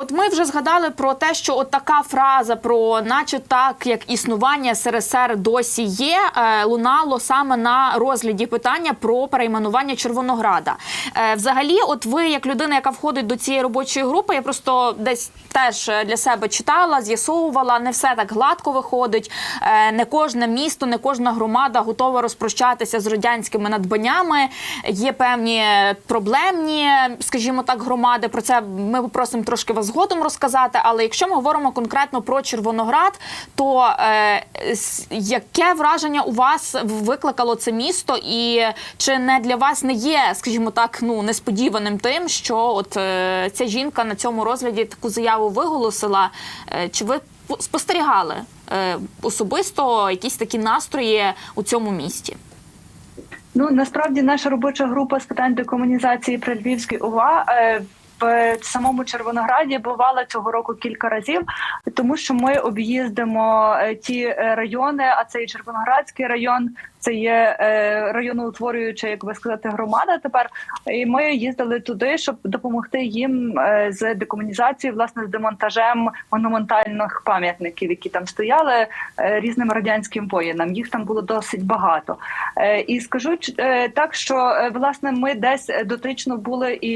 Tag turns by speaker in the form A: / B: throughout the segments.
A: От ми вже згадали про те, що от така фраза про, наче так як існування СРСР досі є, е, лунало саме на розгляді питання про перейменування Червонограда. Е, Взагалі, от ви, як людина, яка входить до цієї робочої групи, я просто десь теж е, для себе читала, з'ясовувала, не все так гладко виходить. Не кожне місто, не кожна громада готова розпрощатися з радянськими надбаннями. Є певні проблемні, скажімо так, громади. Про це ми попросимо трошки вас згодом розказати. Але якщо ми говоримо конкретно про Червоноград, то е, яке враження у вас викликало це місто, і чи не для вас не є, скажімо так, ну несподіваним тим, що от е, ця жінка на цьому розгляді таку заяву виголосила? Е, чи ви спостерігали е, особисто якісь такі настрої у цьому місті?
B: Ну насправді наша робоча група з питань декомунізації при Львівській ОВА е, в самому Червонограді бувала цього року кілька разів, тому що ми об'їздимо е, ті е, райони, а це і Червоноградський район, це є е, районоутворююча, як би сказати, громада. Тепер і ми їздили туди, щоб допомогти їм е, з декомунізацією, власне, з демонтажем монументальних пам'ятників, які там стояли е, різним радянським воїнам. Їх там було досить багато. І скажу так, що власне ми десь дотично були і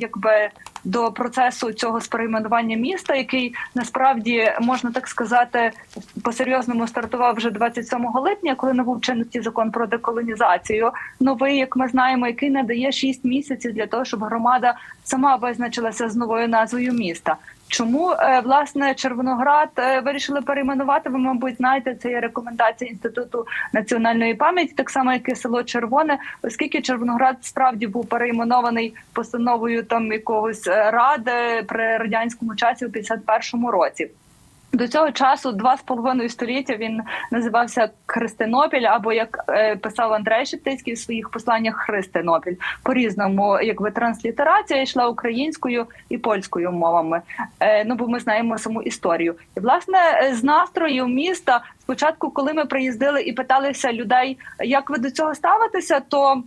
B: якби. До процесу цього сперейменування міста, який насправді можна так сказати, по серйозному стартував вже 27 липня, коли набув чинності закон про деколонізацію. Новий, як ми знаємо, який надає 6 місяців для того, щоб громада сама визначилася з новою назвою міста. Чому е, власне Червоноград е, вирішили перейменувати? Ви, мабуть, знаєте, це є рекомендація інституту національної пам'яті, так само як і село Червоне, оскільки Червоноград справді був перейменований постановою там якогось е, ради при радянському часі у 51-му році. До цього часу два з половиною століття він називався Христинопіль, або як е, писав Андрей Шептицький в своїх посланнях Христинопіль. По різному, якби транслітерація йшла українською і польською мовами. Е, ну бо ми знаємо саму історію. І власне з настрою міста спочатку, коли ми приїздили і питалися людей, як ви до цього ставитеся, то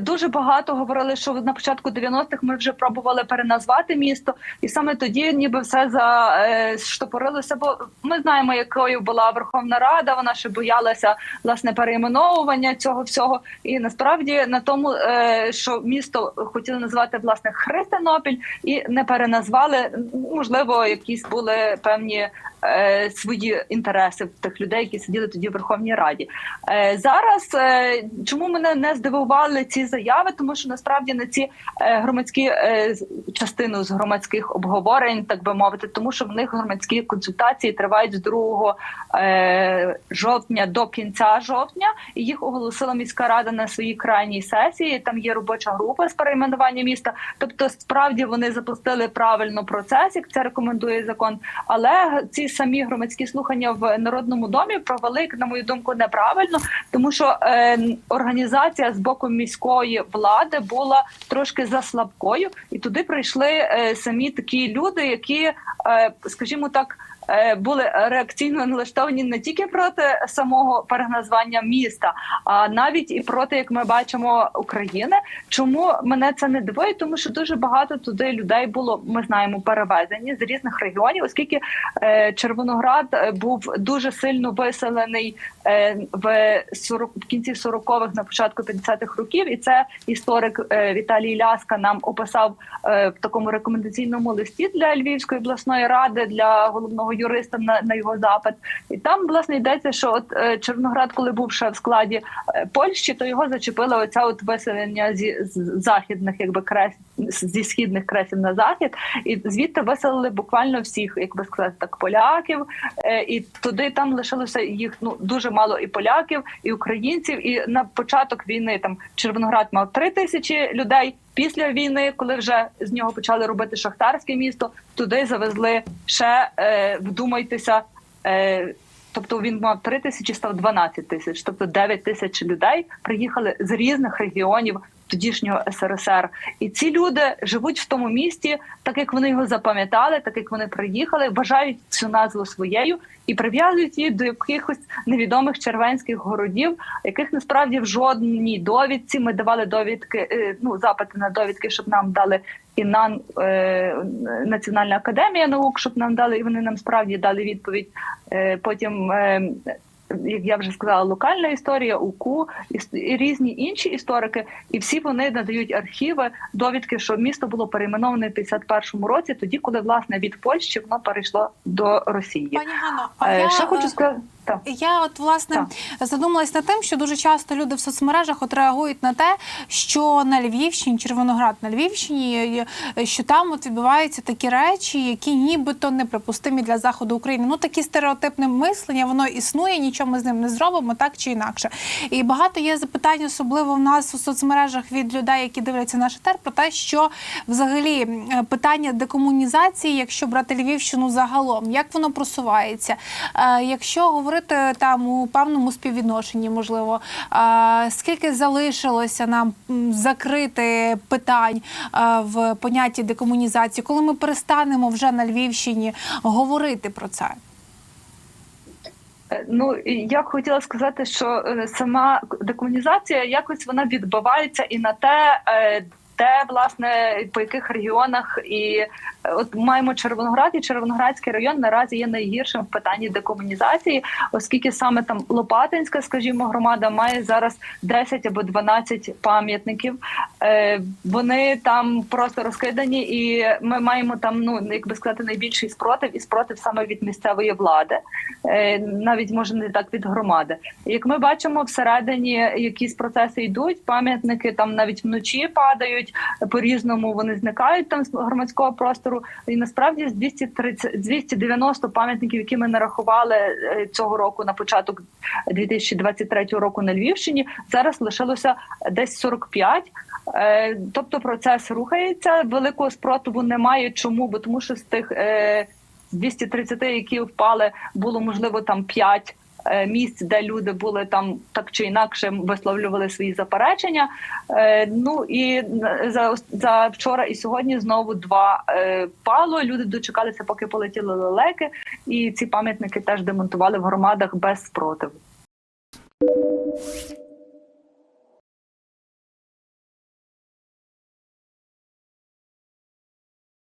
B: Дуже багато говорили, що на початку 90-х ми вже пробували переназвати місто, і саме тоді ніби все заштопорилося. Бо ми знаємо, якою була Верховна Рада. Вона ще боялася власне перейменовування цього всього. І насправді на тому, е, що місто хотіли назвати власне Христинопіль, і не переназвали. Можливо, якісь були певні е, свої інтереси тих людей, які сиділи тоді в Верховній Раді. Е, зараз е, чому мене не здивували ці заяви? Тому що насправді на ці е, громадські е, частину з громадських обговорень, так би мовити, тому що в них громадські консультації тривають з 2 е, жовтня до кінця жовтня, і їх оголосила міська рада на своїй крайній сесії. Там є робоча група з перейменування міста. Тобто, справді вони запустили правильно процес, як це рекомендує закон. Але ці самі громадські слухання в народному домі провели, на мою думку, неправильно, тому що е, організація з боку міської влади була трошки заслабкою, і туди прийшли е, самі такі люди, які, е, скажімо так. Е, Були реакційно налаштовані не тільки проти самого переназвання міста, а навіть і проти, як ми бачимо, України. Чому мене це не дивує? Тому що дуже багато туди людей було. Ми знаємо, перевезені з різних регіонів, оскільки е, Червоноград е, був дуже сильно виселений в 40, в кінці 40-х, на початку 50-х років, і це історик Віталій Ляска нам описав в такому рекомендаційному листі для Львівської обласної ради для головного юриста на, на його запит. І там власне йдеться, що от е, Червоноград, коли був ще в складі е, Польщі, то його зачепила оця от виселення зі з західних, якби крес зі східних кресів на захід, і звідти виселили буквально всіх, як би сказати, так поляків. Е, і туди там лишилося їх ну дуже мало і поляків, і українців. І на початок війни там Червоноград мав три тисячі людей. Після війни, коли вже з нього почали робити шахтарське місто, туди завезли ще е, вдумайтеся. Е, Тобто він мав 3 тисячі, став 12 тисяч, тобто 9 тисяч людей приїхали з різних регіонів тодішнього СРСР. І ці люди живуть в тому місті, так як вони його запам'ятали, так як вони приїхали, вважають цю назву своєю і прив'язують її до якихось невідомих червенських городів, яких насправді в жодній довідці ми давали довідки, е, ну запити на довідки, щоб нам дали і НАН е, Національна академія наук, щоб нам дали, і вони нам справді дали відповідь. Е, потім. Е, як я вже сказала, локальна історія, УКУ і, різні інші історики, і всі вони надають архіви, довідки, що місто було перейменоване в 51-му році, тоді, коли власне від Польщі воно перейшло до Росії.
C: Пані Ганно, а
B: Е,
C: я,
B: Ще хочу
C: е,
B: сказати. Так.
C: Я от власне задумалась над тим, що дуже часто люди в соцмережах от реагують на те, що на Львівщині, Червоноград на Львівщині, що там от відбуваються такі речі, які нібито неприпустимі для заходу України. Ну такі стереотипне мислення, воно існує, нічого ми з ним не зробимо, так чи інакше. І багато є запитань, особливо в нас у соцмережах від людей, які дивляться наш етер, про те, що взагалі питання декомунізації, якщо брати Львівщину загалом, як воно просувається, Е, якщо говорити там у певному співвідношенні, можливо, е, скільки залишилося нам закрити питань е, в понятті декомунізації, коли ми перестанемо вже на Львівщині говорити про це?
B: Е, Ну я б хотіла сказати, що е, сама декомунізація якось вона відбувається і на те, е, де власне по яких регіонах, і е, от маємо Червоноград, і Червоноградський район наразі є найгіршим в питанні декомунізації, оскільки саме там Лопатинська, скажімо, громада має зараз 10 або 12 пам'ятників. Е, Вони там просто розкидані, і ми маємо там, ну як би сказати, найбільший спротив і спротив саме від місцевої влади, е, навіть може не так від громади. Як ми бачимо, всередині якісь процеси йдуть, пам'ятники там навіть вночі падають по різному. Вони зникають там з громадського простору. І насправді з 230, 290 пам'ятників, які ми нарахували е, цього року на початок 2023 року на Львівщині, зараз лишилося десь 45. Е, Тобто процес рухається. Великого спротиву немає. Чому? Бо тому, що з тих е, з 230, які впали, було можливо там 5 е, Е, місць, де люди були там так чи інакше висловлювали свої заперечення. Е, ну і е, за за вчора і сьогодні знову два пало. Люди дочекалися, поки полетіли лелеки, і ці пам'ятники теж демонтували в громадах без спротиву.